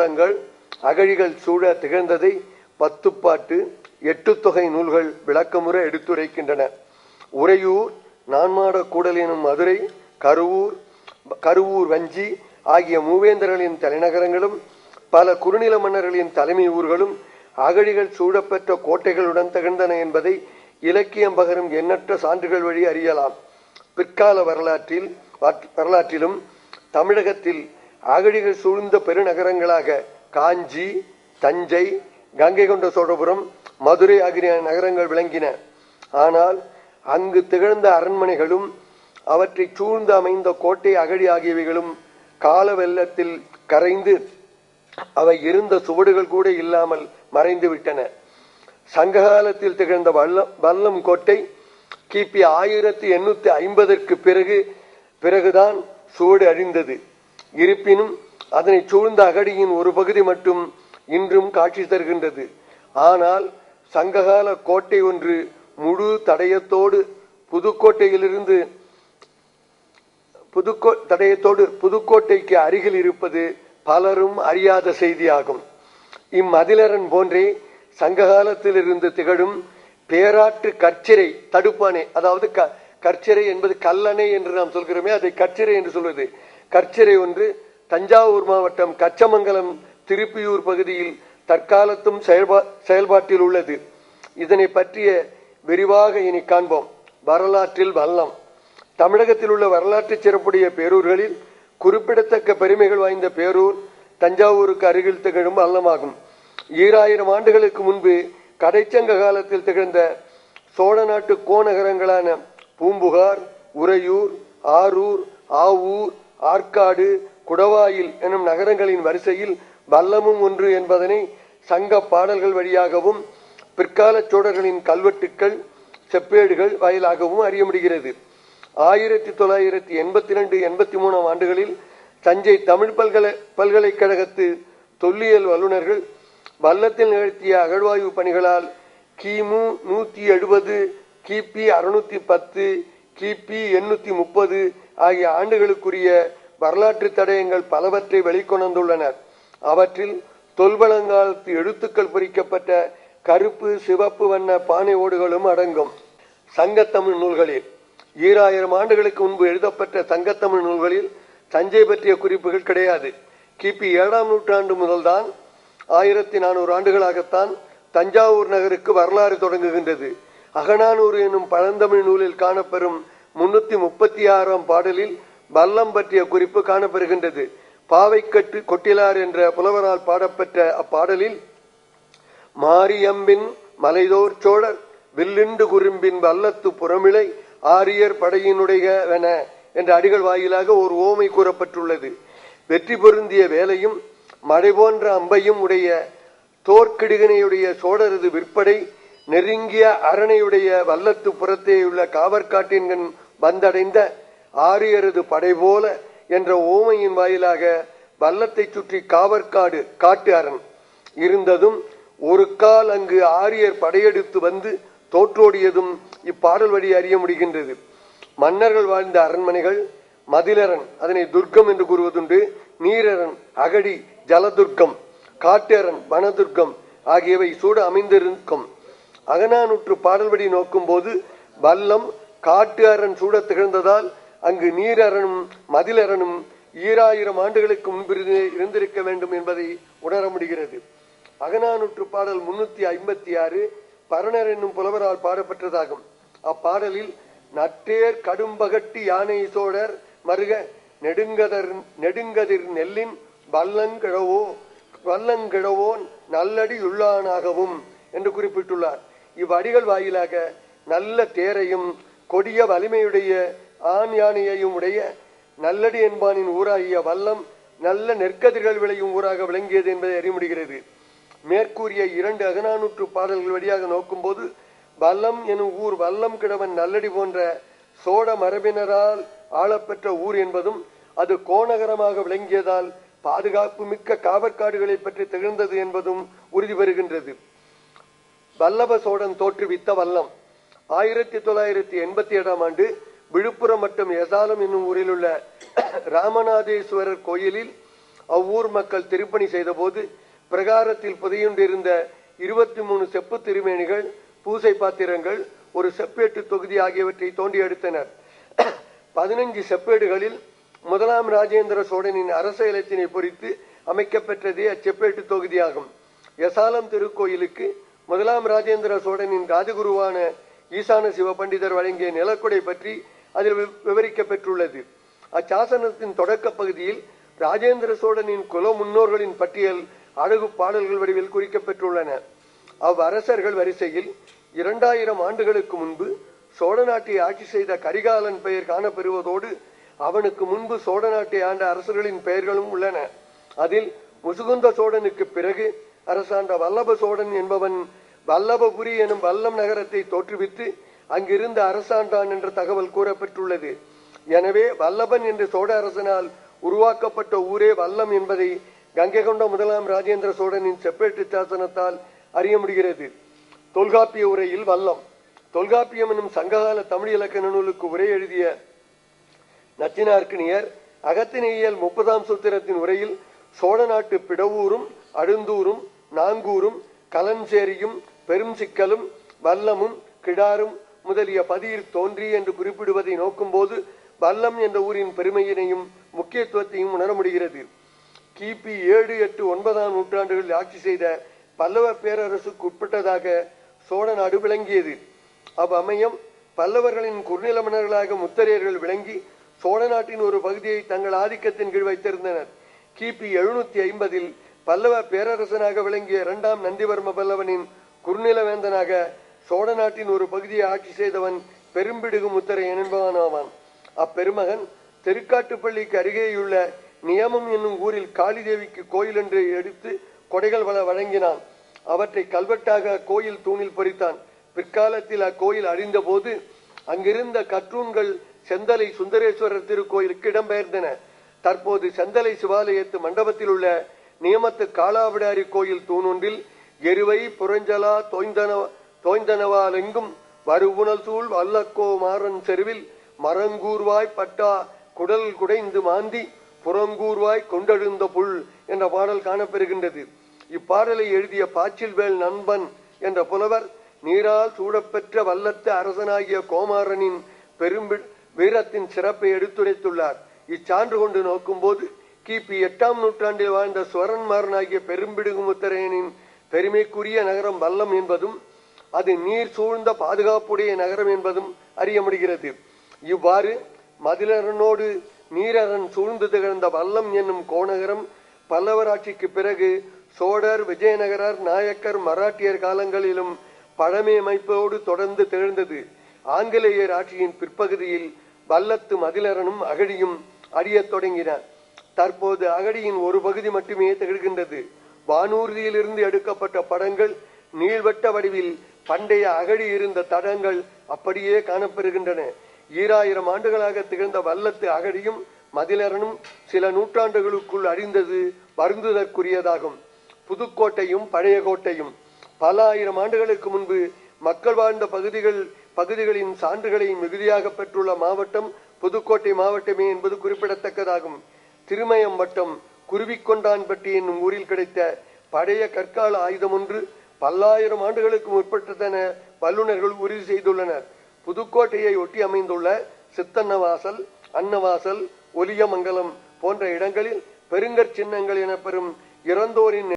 கோலங்கள் அகழிகள் சூழ திகழ்ந்ததை பத்துப்பாட்டு எட்டு தொகை நூல்கள் விளக்கமுற எடுத்துரைக்கின்றன. உறையூர் நான்மாட கூடல் எனும் மதுரை கருவூர் கருவூர் வஞ்சி ஆகிய மூவேந்தர்களின் தலைநகரங்களும் பல குறுநில மன்னர்களின் தலைமை ஊர்களும் அகழிகள் சூழப்பெற்ற கோட்டைகளுடன் திகழ்ந்தன என்பதை இலக்கியம் பகரும் எண்ணற்ற சான்றுகள் வழி அறியலாம். பிற்கால வரலாற்றில் வரலாற்றிலும் தமிழகத்தில் அகழிகள் சூழ்ந்த பெருநகரங்களாக காஞ்சி தஞ்சை கங்கை கொண்ட சோழபுரம் மதுரை ஆகிய நகரங்கள் விளங்கின. ஆனால் அங்கு திகழ்ந்த அரண்மனைகளும் அவற்றை சூழ்ந்து அமைந்த கோட்டை அகழி ஆகியவைகளும் கால வெள்ளத்தில் கரைந்து அவை இருந்த சுவடுகள் கூட இல்லாமல் மறைந்து விட்டன. சங்ககாலத்தில் திகழ்ந்த வல்லம் வல்லம் கோட்டை கிபி ஆயிரத்தி எண்ணூத்தி ஐம்பதற்கு பிறகு பிறகுதான் சுவடு அழிந்தது. இருப்பினும் அதனை சூழ்ந்த அகடியின் ஒரு பகுதி மட்டும் இன்றும் காட்சி தருகின்றது. ஆனால் சங்ககால கோட்டை ஒன்று முழு தடயத்தோடு புதுக்கோட்டையிலிருந்து புதுக்கோ தடயத்தோடு புதுக்கோட்டைக்கு அருகில் இருப்பது பலரும் அறியாத செய்தியாகும். இம்மதிலரன் போன்றே சங்ககாலத்தில் இருந்து திகழும் பேராற்று கற்சிறை தடுப்பானை அதாவது க கற்சிறை என்பது கல்லணை என்று நாம் சொல்கிறோமே அதை கற்சிறை என்று சொல்வது. கற்சிறை ஒன்று தஞ்சாவூர் மாவட்டம் கச்சமங்கலம் திருப்பியூர் பகுதியில் தற்காலத்தும் செயல்பா செயல்பாட்டில் உள்ளது. இதனை பற்றிய விரிவாக இனி காண்போம். வரலாற்றில் வல்லம். தமிழகத்தில் உள்ள வரலாற்று சிறப்புடைய பேரூர்களில் குறிப்பிடத்தக்க பெருமைகள் வாய்ந்த பேரூர் தஞ்சாவூருக்கு அருகில் திகழும் வல்லமாகும். ஈராயிரம் ஆண்டுகளுக்கு முன்பு கடைச்சங்க காலத்தில் திகழ்ந்த சோழ நாட்டு கோநகரங்களான பூம்புகார் உறையூர் ஆரூர் ஆவூர் ஆற்காடு குடவாயில் எனும் நகரங்களின் வரிசையில் வல்லமும் ஒன்று என்பதனை சங்க பாடல்கள் வழியாகவும் பிற்கால சோழர்களின் கல்வெட்டுக்கள் செப்பேடுகள் வாயிலாகவும் அறிய முடிகிறது. ஆயிரத்தி தொள்ளாயிரத்தி எண்பத்தி ரெண்டு எண்பத்தி மூணாம் ஆண்டுகளில் தஞ்சை தமிழ் பல்கலை பல்கலைக்கழகத்து தொல்லியல் வல்லுநர்கள் வல்லத்தில் நிகழ்த்திய அகழ்வாய்வு பணிகளால் கிமு நூற்றி எழுபது கிபி அறுநூத்தி பத்து கிபி எண்ணூற்றி முப்பது ஆகிய ஆண்டுகளுக்குரிய வரலாற்று தடயங்கள் பலவற்றை வெளிக்கொணர்ந்துள்ளனர். அவற்றில் தொல்பழங்காலத்து எழுத்துக்கள் பொறிக்கப்பட்ட கருப்பு சிவப்பு வண்ண பானை ஓடுகளும் அடங்கும். சங்கத்தமிழ் நூல்களில். ஈராயிரம் ஆண்டுகளுக்கு முன்பு எழுதப்பட்ட சங்கத்தமிழ் நூல்களில் தஞ்சை பற்றிய குறிப்புகள் கிடையாது. கிபி ஏழாம் நூற்றாண்டு முதல்தான் ஆயிரத்தி நானூறு ஆண்டுகளாகத்தான் தஞ்சாவூர் நகருக்கு வரலாறு தொடங்குகின்றது. அகநானூறு எனும் பழந்தமிழ் நூலில் காணப்பெறும் முன்னூத்தி முப்பத்தி ஆறாம் பாடலில் வல்லம் பற்றிய குறிப்பு காணப்பெறுகின்றது பாவைக்கட்டு கொட்டிலார் என்ற புலவரால் பாடப்பெற்ற அப்பாடலில் மாரியம்பின் மலைதோர் சோழர் வில்லிண்டு குறும்பின் வல்லத்து புறமிளை ஆரியர் படையினுடையவென என்ற அடிகள் வாயிலாக ஒரு ஓமை கூறப்பட்டுள்ளது. வெற்றி பொருந்திய வேலையும் மழை போன்ற அம்பையும் உடைய தோற்கிடுகனையுடைய சோழரது விற்படை நெருங்கிய அரணையுடைய வல்லத்து புறத்தேயுள்ள காவற்காட்டின்கண் வந்தடைந்த ஆரியரது படை போல என்ற ஓமையின் வாயிலாக வல்லத்தை சுற்றி காவற்காடு காட்டு அரண். இருந்ததும் ஒரு கால் அங்கு ஆரியர் படையெடுத்து வந்து தோற்றோடியதும் இப்பாடல் வழி அறிய முடிகின்றது. மன்னர்கள் வாழ்ந்த அரண்மனைகள் மதிலரன் அதனை துர்க்கம் என்று கூறுவதுண்டு நீரரன் அகடி ஜலதுர்க்கம் காட்டரன் வனதுர்க்கம் ஆகியவை சூட அமைந்திருக்கும். அகநானூற்று பாடல்படி நோக்கும் போது வல்லம் காட்டு அரண் சூட திகழ்ந்ததால் அங்கு நீரரனும் மதிலரனும் ஈராயிரம் ஆண்டுகளுக்கு முன்பிருந்து இருந்திருக்க வேண்டும் என்பதை உணர முடிகிறது. அகநானூற்று பாடல் முன்னூத்தி ஐம்பத்தி ஆறு பரணர் என்னும் புலவரால் பாடப்பட்டதாகும் அப்பாடலில் நட்டேர் கடும்பகட்டி யானை சோழர் மருக நெடுங்கதர் நெடுங்கதிர் நெல்லின் வல்லங்கிழவோ வல்லங்கிழவோன் நல்லடி உள்ளானாகவும் என்று குறிப்பிட்டுள்ளார். இவ்வடிகள் வாயிலாக நல்ல தேரையும் கொடிய வலிமையுடைய ஆண் யானையையும் உடைய நல்லடி என்பானின் ஊராகிய வல்லம் நல்ல நெற்கதிர்கள் விளையும் ஊராக விளங்கியது என்பதை அறிய முடிகிறது மேற்கூறிய இரண்டு அகநானூற்று பாடல்கள் வழியாக நோக்கும்போது வல்லம் எனும் ஊர் வல்லம் கிழவன் நல்லடி போன்ற சோழ மரபினரால் ஆளப்பெற்ற ஊர் என்பதும் அது கோணகரமாக விளங்கியதால் பாதுகாப்பு மிக்க காவற்காடுகளை பற்றி திகழ்ந்தது என்பதும் உறுதி பெறுகின்றது. வல்லப சோழன் தோற்றுவித்த வல்லம் ஆயிரத்தி தொள்ளாயிரத்தி எண்பத்தி ஏழாம் ஆண்டு விழுப்புரம் மற்றும் எசாலம் என்னும் ஊரில் உள்ள ராமநாதேஸ்வரர் கோயிலில் அவ்வூர் மக்கள் திருப்பணி செய்தபோது பிரகாரத்தில் புதையுண்டிருந்த இருபத்தி மூணு செப்பு திருமேனிகள் பூசை பாத்திரங்கள் ஒரு செப்பேட்டு தொகுதி ஆகியவற்றை தோண்டி எடுத்தனர். பதினஞ்சு செப்பேடுகளில் முதலாம் ராஜேந்திர சோழனின் அரச இலத்தினை பொறித்து அமைக்கப்பெற்றதே அச்செப்பேட்டு தொகுதியாகும். எசாலம் திருக்கோயிலுக்கு முதலாம் ராஜேந்திர சோழனின் ராஜகுருவான ஈசான சிவ பண்டிதர் வழங்கிய நிலக்குடை பற்றி அதில் வி- விவரிக்கப்பெற்றுள்ளது அச்சாசனத்தின் தொடக்க பகுதியில் ராஜேந்திர சோழனின் குல முன்னோர்களின் பட்டியல் அழகு பாடல்கள் வடிவில் குறிக்கப்பெற்றுள்ளன அவ்வரசர்கள் வரிசையில் இரண்டாயிரம் ஆண்டுகளுக்கு முன்பு சோழ நாட்டை ஆட்சி செய்த கரிகாலன் பெயர் காணப்பெறுவதோடு அவனுக்கு முன்பு சோழ நாட்டை ஆண்ட அரசர்களின் பெயர்களும் உள்ளன. அதில் முசுகுந்த சோழனுக்கு பிறகு அரசாண்ட வல்லப சோழன் என்பவன் வல்லபபுரி எனும் வல்லம் நகரத்தை தோற்றுவித்து அங்கிருந்த அரசாண்டான் என்ற தகவல் கூறப்பட்டுள்ளது எனவே வல்லபன் என்ற சோழ அரசனால் உருவாக்கப்பட்ட ஊரே வல்லம் என்பதை கங்கை கொண்ட முதலாம் ராஜேந்திர சோழனின் செப்பேட்டு சாசனத்தால் அறிய முடிகிறது. தொல்காப்பிய உரையில் வல்லம். தொல்காப்பியம் எனும் சங்ககால தமிழ் இலக்கண நூலுக்கு உரை எழுதிய நச்சினார்க்கினியர் அகத்தினியல் முப்பதாம் சூத்திரத்தின் உரையில் சோழ நாட்டு பிடவூரும் அழுந்தூரும் நாங்கூரும் கலஞ்சேரியும் பெரும் சிக்கலும் வல்லமும் கிடாரும் முதலிய பதியில் தோன்றி என்று குறிப்பிடுவதை நோக்கும்போது பல்லம் என்ற ஊரின் பெருமையினையும் முக்கியத்துவத்தையும் உணர முடிகிறது கிபி ஏழு எட்டு ஒன்பதாம் நூற்றாண்டுகளில் ஆட்சி செய்த பல்லவ பேரரசுக்கு உட்பட்டதாக சோழ நாடு விளங்கியது. அவ்வமயம் பல்லவர்களின் குறுநில மன்னர்களாக முத்தரையர்கள் விளங்கி சோழ நாட்டின் ஒரு பகுதியை தங்கள் ஆதிக்கத்தின் கீழ் வைத்திருந்தனர். கிபி எழுநூத்தி ஐம்பதில் பல்லவ பேரரசனாக விளங்கிய இரண்டாம் நந்திவர்ம பல்லவனின் குறுநிலவேந்தனாக சோழ நாட்டின் ஒரு பகுதியை ஆட்சி செய்தவன் பெரும்பிடுகு முத்தரையன் என்பவனாவான் அப்பெருமகன் தெருக்காட்டுப்பள்ளிக்கு அருகேயுள்ள நியமம் என்னும் ஊரில் காளி தேவிக்கு கோயில் என்று எடுத்து கொடைகள் வள வழங்கினான். அவற்றை கல்வெட்டாக கோயில் தூணில் பொறித்தான். பிற்காலத்தில் அக்கோயில் அழிந்த போது அங்கிருந்த கற்றூன்கள் செந்தலை சுந்தரேஸ்வரர் திருக்கோயிலுக்கு இடம்பெயர்ந்தன. தற்போது செந்தலை சிவாலயத்து மண்டபத்தில் உள்ள நியமத்து காலாவிடாரி கோயில் தூணொன்றில் எருவை புரஞ்சலா தோய்ந்தன தோய்ந்தனவாலெங்கும் வருவுணல் சூழ் வல்லக்கோ மாறன் செருவில் மரங்கூர்வாய் பட்டா குடல் குடைந்து மாந்தி புறங்கூர்வாய் கொண்டெழுந்த புல் என்ற பாடல் காணப்பெறுகின்றது. இப்பாடலை எழுதிய பாச்சில்வேல் நண்பன் என்ற புலவர் நீரால் சூடப்பெற்ற வல்லத்து அரசனாகிய கோமாரனின் பெரும்பி வீரத்தின் சிறப்பை எடுத்துரைத்துள்ளார். இச்சான்று கொண்டு நோக்கும்போது கிபி எட்டாம் நூற்றாண்டில் வாழ்ந்த சுவரன்மாரனாகிய பெரும்பிடுகுமுத்தரையனின் பெருமைக்குரிய நகரம் வல்லம் என்பதும் அது நீர் சூழ்ந்த பாதுகாப்புடைய நகரம் என்பதும் அறிய முடிகிறது. இவ்வாறு மதிலரனோடு நீரரன் சூழ்ந்து திகழ்ந்த வல்லம் என்னும் கோநகரம் பல்லவராட்சிக்கு பிறகு சோழர் விஜயநகரர் நாயக்கர் மராட்டியர் காலங்களிலும் பழமை அமைப்போடு தொடர்ந்து திகழ்ந்தது. ஆங்கிலேயர் ஆட்சியின் பிற்பகுதியில் வல்லத்து மதிலரனும் அகழியும் அறியத் தொடங்கின. தற்போது அகழியின் ஒரு பகுதி மட்டுமே திகழ்கின்றது. வானூர்தியிலிருந்து எடுக்கப்பட்ட படங்கள் நீள்வட்ட வடிவில் பண்டைய அகழி இருந்த தடங்கள் அப்படியே காணப்பெறுகின்றன. ஈராயிரம் ஆண்டுகளாக திகழ்ந்த வல்லத்து அகழியும் மதிலரனும் சில நூற்றாண்டுகளுக்குள் அழிந்தது வருந்துதற்குரியதாகும். புதுக்கோட்டையும் பழைய கோட்டையும். பல ஆயிரம் ஆண்டுகளுக்கு முன்பு மக்கள் வாழ்ந்த பகுதிகள் பகுதிகளின் சான்றுகளை மிகுதியாக பெற்றுள்ள மாவட்டம் புதுக்கோட்டை மாவட்டமே என்பது குறிப்பிடத்தக்கதாகும். திருமயம் வட்டம் குருவிக்கொண்டான்பட்டி என்னும் ஊரில் கிடைத்த பழைய கற்கால ஆயுதம் ஒன்று பல்லாயிரம் ஆண்டுகளுக்கு முற்பட்டதென வல்லுநர்கள் உறுதி செய்துள்ளனர். புதுக்கோட்டையை ஒட்டி அமைந்துள்ள சித்தன்னவாசல் அன்னவாசல் ஒலியமங்கலம் போன்ற இடங்களில் பெருங்கற் சின்னங்கள் எனப்பெறும் இறந்தோரின்